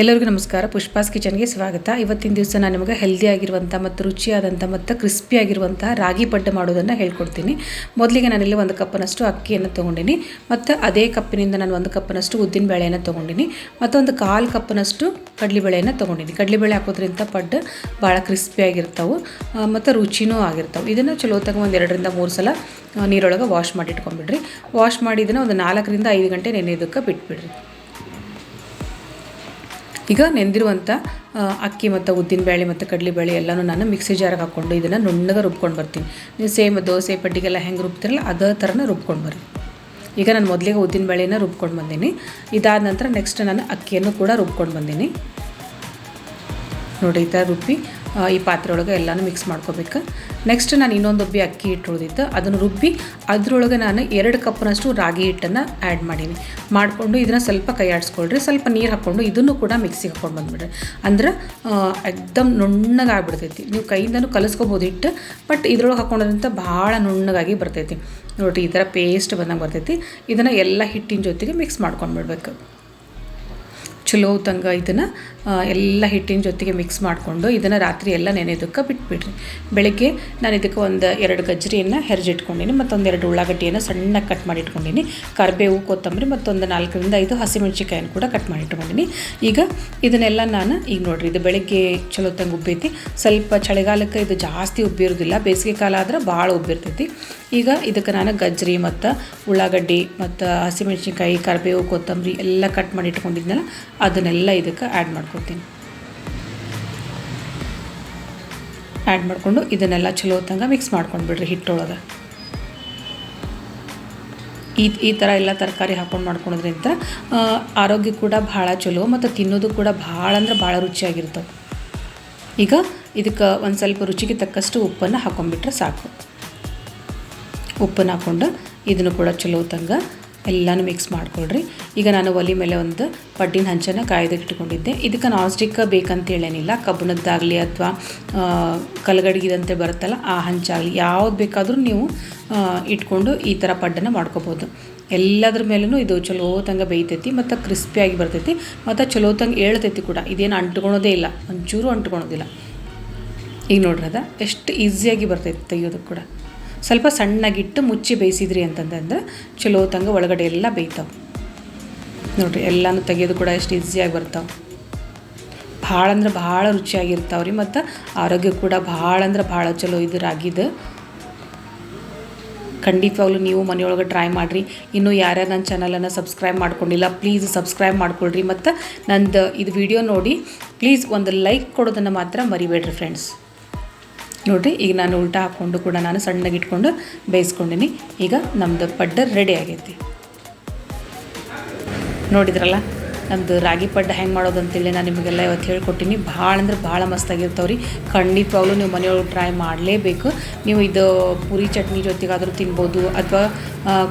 ಎಲ್ಲರಿಗೂ ನಮಸ್ಕಾರ. ಪುಷ್ಪಾಸ್ ಕಿಚನ್ಗೆ ಸ್ವಾಗತ. ಇವತ್ತಿನ ದಿವಸ ನಾನು ನಿಮಗೆ ಹೆಲ್ದಿ ಆಗಿರುವಂಥ ಮತ್ತು ರುಚಿಯಾದಂಥ ಮತ್ತು ಕ್ರಿಸ್ಪಿ ಆಗಿರುವಂಥ ರಾಗಿ ಪಡ್ಡೆ ಮಾಡೋದನ್ನು ಹೇಳ್ಕೊಡ್ತೀನಿ. ಮೊದಲಿಗೆ ನಾನಿಲ್ಲಿ ಒಂದು ಕಪ್ಪನಷ್ಟು ಅಕ್ಕಿಯನ್ನು ತೊಗೊಂಡಿನಿ. ಮತ್ತು ಅದೇ ಕಪ್ಪಿನಿಂದ ನಾನು ಒಂದು ಕಪ್ಪನಷ್ಟು ಉದ್ದಿನ ಬೇಳೆಯನ್ನು ತೊಗೊಂಡಿನಿ. ಮತ್ತು ಒಂದು ಕಾಲು ಕಪ್ಪನಷ್ಟು ಕಡಲೆಬೇಳೆಯನ್ನು ತೊಗೊಂಡಿನಿ. ಕಡಲೆಬೇಳೆ ಹಾಕೋದ್ರಿಂದ ಪಡ್ಡು ಭಾಳ ಕ್ರಿಸ್ಪಿಯಾಗಿರ್ತಾವೆ ಮತ್ತು ರುಚಿನೂ ಆಗಿರ್ತಾವೆ. ಇದನ್ನು ಚಲೋ ತಗ ಒಂದು ಎರಡರಿಂದ ಮೂರು ಸಲ ನೀರೊಳಗೆ ವಾಶ್ ಮಾಡಿ ಇಟ್ಕೊಂಡ್ಬಿಡ್ರಿ. ವಾಶ್ ಮಾಡಿ ಇದನ್ನು ಒಂದು ನಾಲ್ಕರಿಂದ ಐದು ಗಂಟೆ ನೆನೆಯೋದಕ್ಕೆ ಬಿಟ್ಬಿಡ್ರಿ. ಈಗ ನೆಂದಿರುವಂಥ ಅಕ್ಕಿ ಮತ್ತು ಉದ್ದಿನಬೇಳೆ ಮತ್ತು ಕಡಲೆಬೇಳೆ ಎಲ್ಲನೂ ನಾನು ಮಿಕ್ಸಿ ಜಾರಿಗೆ ಹಾಕ್ಕೊಂಡು ಇದನ್ನು ನುಣ್ಣಗೆ ರುಬ್ಕೊಂಡು ಬರ್ತೀನಿ. ನೀವು ಸೇಮ್ ದೋಸೆ ಪಡ್ಡಿಗೆಲ್ಲ ಹೆಂಗೆ ರುಬ್ತಿರಲ್ಲ ಅದೇ ಥರನೇ ರುಬ್ಕೊಂಡು ಬರ್ರಿ. ಈಗ ನಾನು ಮೊದಲಿಗೆ ಉದ್ದಿನಬೇಳೆನ ರುಬ್ಕೊಂಡು ಬಂದೀನಿ. ಇದಾದ ನಂತರ ನೆಕ್ಸ್ಟ್ ನಾನು ಅಕ್ಕಿಯನ್ನು ಕೂಡ ರುಬ್ಕೊಂಡು ಬಂದೀನಿ. ನೋಡಿ, ಈ ಥರ ರುಬ್ಬಿ ಈ ಪಾತ್ರೆ ಒಳಗೆ ಎಲ್ಲನೂ ಮಿಕ್ಸ್ ಮಾಡ್ಕೋಬೇಕು. ನೆಕ್ಸ್ಟ್ ನಾನು ಇನ್ನೊಂದು ಒಬ್ಬಿ ಅಕ್ಕಿ ಹಿಟ್ಟು ಉಳಿದಿತ್ತು ಅದನ್ನು ರುಬ್ಬಿ ಅದರೊಳಗೆ ನಾನು ಎರಡು ಕಪ್ನಷ್ಟು ರಾಗಿ ಹಿಟ್ಟನ್ನು ಆ್ಯಡ್ ಮಾಡೀನಿ. ಮಾಡಿಕೊಂಡು ಇದನ್ನು ಸ್ವಲ್ಪ ಕೈ ಆಡಿಸ್ಕೊಳ್ರಿ ಸ್ವಲ್ಪ ನೀರು ಹಾಕ್ಕೊಂಡು ಇದನ್ನು ಕೂಡ ಮಿಕ್ಸಿಗೆ ಹಾಕ್ಕೊಂಡು ಬಂದುಬಿಡ್ರಿ. ಅಂದ್ರೆ ಎಕ್ದಮ್ ನುಣ್ಣಗಾಗ್ಬಿಡ್ತೈತಿ. ನೀವು ಕೈಯಿಂದನೂ ಕಲಿಸ್ಕೋಬೋದು ಹಿಟ್ಟು ಬಟ್ ಇದ್ರೊಳಗೆ ಹಾಕ್ಕೊಂಡಂತ ಭಾಳ ನುಣ್ಣಗಾಗಿ ಬರ್ತೈತಿ. ನೋಡಿರಿ, ಈ ಥರ ಪೇಸ್ಟ್ ಬಂದಂಗೆ ಬರ್ತೈತಿ. ಇದನ್ನು ಎಲ್ಲ ಹಿಟ್ಟಿನ ಜೊತೆಗೆ ಮಿಕ್ಸ್ ಮಾಡ್ಕೊಂಡ್ಬಿಡ್ಬೇಕು. ಚಲೋ ತಂಗ ಇದನ್ನು ಎಲ್ಲ ಹಿಟ್ಟಿನ ಜೊತೆಗೆ ಮಿಕ್ಸ್ ಮಾಡಿಕೊಂಡು ಇದನ್ನು ರಾತ್ರಿ ಎಲ್ಲ ನೆನೆಯೋದಕ್ಕೆ ಬಿಟ್ಬಿಡ್ರಿ. ಬೆಳಗ್ಗೆ ನಾನು ಇದಕ್ಕೆ ಒಂದು ಎರಡು ಗಜ್ರಿಯನ್ನು ಹೆರಜಿಟ್ಕೊಂಡಿನಿ, ಮತ್ತೊಂದು ಎರಡು ಉಳ್ಳಾಗಡ್ಡಿಯನ್ನು ಸಣ್ಣ ಕಟ್ ಮಾಡಿ ಇಟ್ಕೊಂಡಿನಿ ಕರಿಬೇವು, ಕೊತ್ತಂಬರಿ ಮತ್ತೊಂದು ನಾಲ್ಕರಿಂದ ಐದು ಹಸಿಮೆಣ್ಸಿಕಾಯನ್ನು ಕೂಡ ಕಟ್ ಮಾಡಿ ಇಟ್ಕೊಂಡಿನಿ ಈಗ ಇದನ್ನೆಲ್ಲ ನಾನು ಈಗ ನೋಡಿರಿ, ಇದು ಬೆಳಗ್ಗೆ ಚಲೋ ತಂಗ ಉಬ್ಬೈತಿ. ಸ್ವಲ್ಪ ಚಳಿಗಾಲಕ್ಕೆ ಇದು ಜಾಸ್ತಿ ಉಬ್ಬಿರೋದಿಲ್ಲ ಬೇಸಿಗೆ ಕಾಲ ಆದ್ರೆ ಭಾಳ ಉಬ್ಬಿರ್ತೈತಿ ಈಗ ಇದಕ್ಕೆ ನಾನು ಗಜ್ಜರಿ ಮತ್ತು ಉಳ್ಳಾಗಡ್ಡಿ ಮತ್ತು ಹಸಿಮೆಣ್ಸಿನ್ಕಾಯಿ, ಕರಿಬೇವು, ಕೊತ್ತಂಬರಿ ಎಲ್ಲ ಕಟ್ ಮಾಡಿ ಇಟ್ಕೊಂಡಿದ್ನಲ್ಲ ಅದನ್ನೆಲ್ಲ ಇದಕ್ಕೆ ಆ್ಯಡ್ ಮಾಡ್ಕೊತೀನಿ ಆ್ಯಡ್ ಮಾಡಿಕೊಂಡು ಇದನ್ನೆಲ್ಲ ಚಲೋ ಹೊತ್ತಂಗ ಮಿಕ್ಸ್ ಮಾಡ್ಕೊಂಡು ಬಿಡ್ರಿ ಹಿಟ್ಟೊಳಗೆ. ಈ ಈ ಥರ ಎಲ್ಲ ತರಕಾರಿ ಹಾಕೊಂಡು ಮಾಡ್ಕೊಳೋದ್ರಿಂದ ಆರೋಗ್ಯ ಕೂಡ ಭಾಳ ಚಲೋ ಮತ್ತು ತಿನ್ನೋದು ಕೂಡ ಭಾಳ ಅಂದ್ರೆ ಭಾಳ ರುಚಿಯಾಗಿರ್ತವೆ ಈಗ ಇದಕ್ಕೆ ಒಂದು ಸ್ವಲ್ಪ ರುಚಿಗೆ ತಕ್ಕಷ್ಟು ಉಪ್ಪನ್ನು ಹಾಕ್ಕೊಂಡ್ಬಿಟ್ರೆ ಸಾಕು. ಉಪ್ಪನ್ನು ಹಾಕ್ಕೊಂಡು ಇದನ್ನು ಕೂಡ ಚಲೋ ತಂಗ ಎಲ್ಲನೂ ಮಿಕ್ಸ್ ಮಾಡ್ಕೊಳ್ರಿ. ಈಗ ನಾನು ಒಲಿ ಮೇಲೆ ಒಂದು ಪಡ್ಡಿನ ಹಂಚನ್ನು ಕಾಯ್ದಿಟ್ಕೊಂಡಿದ್ದೆ ಇದಕ್ಕೆ ನಾನ್ ಸ್ಟಿಕ್ ಬೇಕಂತ ಹೇಳೇನಿಲ್ಲ. ಕಬ್ಬಣದ್ದಾಗಲಿ ಅಥವಾ ಕಲ್ಗಡಿಗಿದಂತೆ ಬರುತ್ತಲ್ಲ, ಆ ಹಂಚಾಗಲಿ ಯಾವ್ದು ಬೇಕಾದರೂ ನೀವು ಇಟ್ಕೊಂಡು ಈ ಥರ ಪಡ್ಡನ್ನು ಮಾಡ್ಕೋಬೋದು. ಎಲ್ಲದ್ರ ಮೇಲೂ ಇದು ಚಲೋ ತಂಗ ಬೇಯ್ತೈತಿ ಮತ್ತು ಕ್ರಿಸ್ಪಿಯಾಗಿ ಬರ್ತೈತಿ. ಮತ್ತು ಚಲೋ ತಂಗ ಹೇಳ್ತೈತಿ ಕೂಡ. ಇದೇನು ಅಂಟ್ಕೊಳೋದೇ ಇಲ್ಲ. ಒಂಚೂರು ಅಂಟ್ಕೊಳೋದಿಲ್ಲ. ಈಗ ನೋಡ್ರಿ ಅದ. ಎಷ್ಟು ಈಸಿಯಾಗಿ ಬರ್ತೈತಿ ತೆಗಿಯೋದಕ್ಕೆ ಕೂಡ. ಸ್ವಲ್ಪ ಸಣ್ಣಗಿಟ್ಟು ಮುಚ್ಚಿ ಬೇಯಿಸಿದ್ರಿ ಅಂತಂದ್ರೆ ಚಲೋ ತಂಗ ಒಳಗಡೆ ಎಲ್ಲ ಬೇಯ್ತಾವೆ. ನೋಡಿರಿ, ಎಲ್ಲಾನು ತೆಗೆಯೋದು ಕೂಡ ಎಷ್ಟು ಈಸಿಯಾಗಿ ಬರ್ತಾವೆ. ಭಾಳ ಅಂದ್ರೆ ಭಾಳ ರುಚಿಯಾಗಿರ್ತಾವೆ ರೀ ಮತ್ತು ಆರೋಗ್ಯ ಕೂಡ ಭಾಳ ಅಂದ್ರೆ ಭಾಳ ಚಲೋ ಇದು ರಾಗಿದು. ಖಂಡಿತವಾಗ್ಲೂ ನೀವು ಮನೆಯೊಳಗೆ ಟ್ರೈ ಮಾಡಿರಿ. ಇನ್ನೂ ಯಾರ್ಯಾರು ನನ್ನ ಚಾನಲನ್ನು ಸಬ್ಸ್ಕ್ರೈಬ್ ಮಾಡ್ಕೊಂಡಿಲ್ಲ ಪ್ಲೀಸ್ ಸಬ್ಸ್ಕ್ರೈಬ್ ಮಾಡ್ಕೊಳ್ರಿ. ಮತ್ತು ನಂದು ಇದು ವಿಡಿಯೋ ನೋಡಿ ಪ್ಲೀಸ್ ಒಂದು ಲೈಕ್ ಕೊಡೋದನ್ನು ಮಾತ್ರ ಮರಿಬೇಡ್ರಿ ಫ್ರೆಂಡ್ಸ್ ನೋಡಿರಿ, ಈಗ ನಾನು ಉಲ್ಟಾ ಹಾಕ್ಕೊಂಡು ಕೂಡ ನಾನು ಸಣ್ಣಗೆ ಇಟ್ಕೊಂಡು ಬೇಯಿಸ್ಕೊಂಡಿನಿ. ಈಗ ನಮ್ಮದು ಪಡ್ಡ ರೆಡಿ ಆಗೈತಿ. ನೋಡಿದ್ರಲ್ಲ ನಮ್ಮದು ರಾಗಿ ಪಡ್ಡ ಹೆಂಗೆ ಮಾಡೋದು ಅಂತೇಳಿ ನಾನು ನಿಮಗೆಲ್ಲ ಇವತ್ತು ಹೇಳ್ಕೊಟ್ಟಿನಿ. ಭಾಳ ಅಂದ್ರೆ ಭಾಳ ಮಸ್ತಾಗಿರ್ತಾವೆ ರೀ ಖಂಡಿತವಾಗ್ಲೂ ನೀವು ಮನೆಯೊಳಗೆ ಟ್ರೈ ಮಾಡಲೇಬೇಕು. ನೀವು ಇದು ಪೂರಿ ಚಟ್ನಿ ಜೊತೆಗಾದರೂ ತಿನ್ಬೋದು, ಅಥವಾ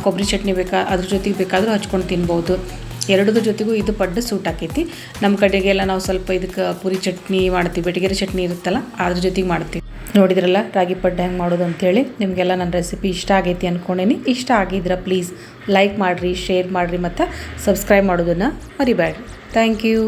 ಕೊಬ್ಬರಿ ಚಟ್ನಿ ಬೇಕಾ, ಅದ್ರ ಜೊತೆಗೆ ಬೇಕಾದರೂ ಹಚ್ಕೊಂಡು ತಿನ್ಬೋದು. ಎರಡದ ಜೊತೆಗೂ ಇದು ಪಡ್ಡು ಸೂಟ್ ಆಕೈತಿ. ನಮ್ಮ ಕಡೆಗೆಲ್ಲ ನಾವು ಸ್ವಲ್ಪ ಇದಕ್ಕೆ ಪುರಿ ಚಟ್ನಿ ಮಾಡ್ತೀವಿ, ಬೆಟಗೆರೆ ಚಟ್ನಿ ಇರುತ್ತಲ್ಲ, ಅದ್ರ ಜೊತೆಗೆ ಮಾಡ್ತೀವಿ. ನೋಡಿದ್ರಲ್ಲ, ರಾಗಿ ಪಡ್ಡು ಹೆಂಗೆ ಮಾಡೋದು ಅಂತೇಳಿ. ನಿಮಗೆಲ್ಲ ನನ್ನ ರೆಸಿಪಿ ಇಷ್ಟ ಆಗೈತಿ ಅಂದ್ಕೊಂಡೇನಿ ಇಷ್ಟ ಆಗಿದ್ರೆ ಪ್ಲೀಸ್ ಲೈಕ್ ಮಾಡಿರಿ ಶೇರ್ ಮಾಡಿರಿ ಮತ್ತು ಸಬ್ಸ್ಕ್ರೈಬ್ ಮಾಡೋದನ್ನು ಮರಿಬೇಡ್ರಿ ಥ್ಯಾಂಕ್ ಯು